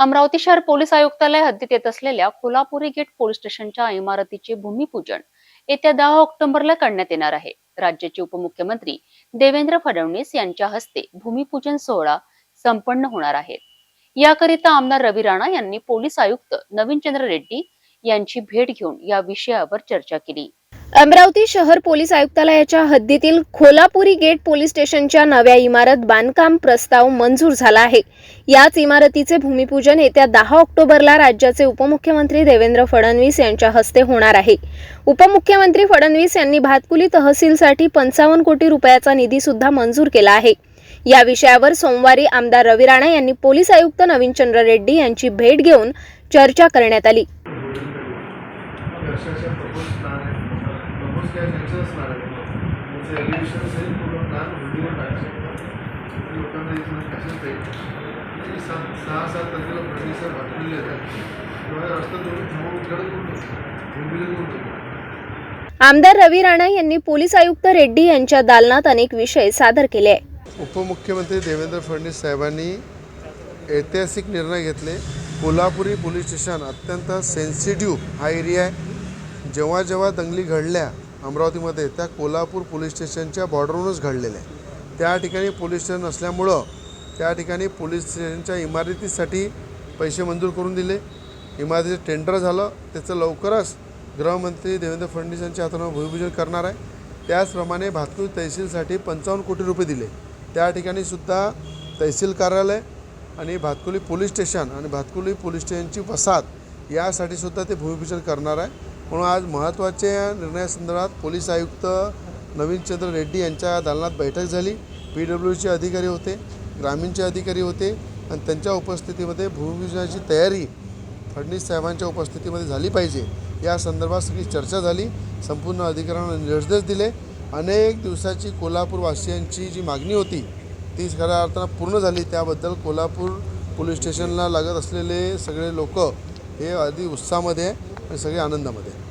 अमरावती शहर पोलीस आयुक्तालय हद्दीत येत असलेल्या कोल्हापुरी गेट पोलीस स्टेशनच्या इमारतीचे भूमिपूजन येत्या दहा ऑक्टोबरला करण्यात येणार आहे. राज्याचे उपमुख्यमंत्री देवेंद्र फडणवीस यांच्या हस्ते भूमिपूजन सोहळा संपन्न होणार आहे. याकरिता आमदार रवी राणा यांनी पोलीस आयुक्त नवीन चंद्र रेड्डी यांची भेट घेऊन या विषयावर चर्चा केली. अमरावती शहर पोलीस आयुक्तालयाच्या हद्दीतील खोलापुरी गेट पोलीस स्टेशनच्या नव्या इमारत बांधकाम प्रस्ताव मंजूर झाला आहे. याच इमारतीचे भूमिपूजन येत्या दहा ऑक्टोबरला राज्याचे उपमुख्यमंत्री देवेंद्र फडणवीस यांच्या हस्ते होणार आहे. उपमुख्यमंत्री फडणवीस यांनी भातकुली तहसीलसाठी पंचावन्न कोटी रुपयाचा निधी सुद्धा मंजूर केला आहे. या विषयावर सोमवारी आमदार रवी राणा यांनी पोलीस आयुक्त नवीन चंद्र रेड्डी यांची भेट घेऊन चर्चा करण्यात आली. प्रपोज काय त्यांचं असणार आहे? त्याचं एलिव्हेशन असेल पूर्ण प्लॅन लोकांना इथून कशाच सात सहा सात तारखेला बातमी येतात रस्ता इकडे करून करून टाकतो आमदार रवी राणा यांनी पोलीस आयुक्त रेड्डी यांच्या दालनात अनेक विषय सादर केले. आहे उपमुख्यमंत्री देवेंद्र फडणवीस साहेबांनी ऐतिहासिक निर्णय घेतले. कोल्हापुरी पोलीस स्टेशन अत्यंत सेन्सिटिव्ह हा एरिया आहे. जेव्हा जेव्हा दंगली घडल्या अमरावतीमध्ये त्या कोल्हापूर पोलीस स्टेशनच्या बॉर्डरवरूनच घडलेल्या आहे. त्या ठिकाणी पोलीस स्टेशन असल्यामुळं त्या ठिकाणी पोलीस स्टेशनच्या इमारतीसाठी पैसे मंजूर करून दिले. इमारतीचं टेंडर झालं. त्याचं लवकरच गृहमंत्री देवेंद्र फडणवीस यांच्या हातानं भूमिपूजन करणार आहे. त्याचप्रमाणे भातकुली तहसीलसाठी पंचावन्न कोटी रुपये दिले. त्या ठिकाणी सुद्धा तहसील कार्यालय आणि भातकुली पोलीस स्टेशन आणि भातकुली पोलीस स्टेशनची वसाहत यासाठी सुद्धा ते भूमिपूजन करणार आहे. म्हणून आज महत्त्वाच्या निर्णयासंदर्भात पोलीस आयुक्त नवीन चंद्र रेड्डी यांच्या दालनात बैठक झाली. पी डब्ल्यूचे अधिकारी होते ग्रामीणचे अधिकारी होते आणि त्यांच्या उपस्थितीमध्ये भूमिपूजनाची तयारी फडणवीस साहेबांच्या उपस्थितीमध्ये झाली पाहिजे. या संदर्भात सगळी चर्चा झाली. संपूर्ण अधिकाऱ्यांना निर्देश दिले. अनेक दिवसाची कोल्हापूरवासियांची जी मागणी होती ती खऱ्या अर्थानं पूर्ण झाली. त्याबद्दल कोल्हापूर पोलीस स्टेशनला लागत असलेले सगळे लोक हे आधी उत्साहामध्ये आहे सगळे आनंदामध्ये.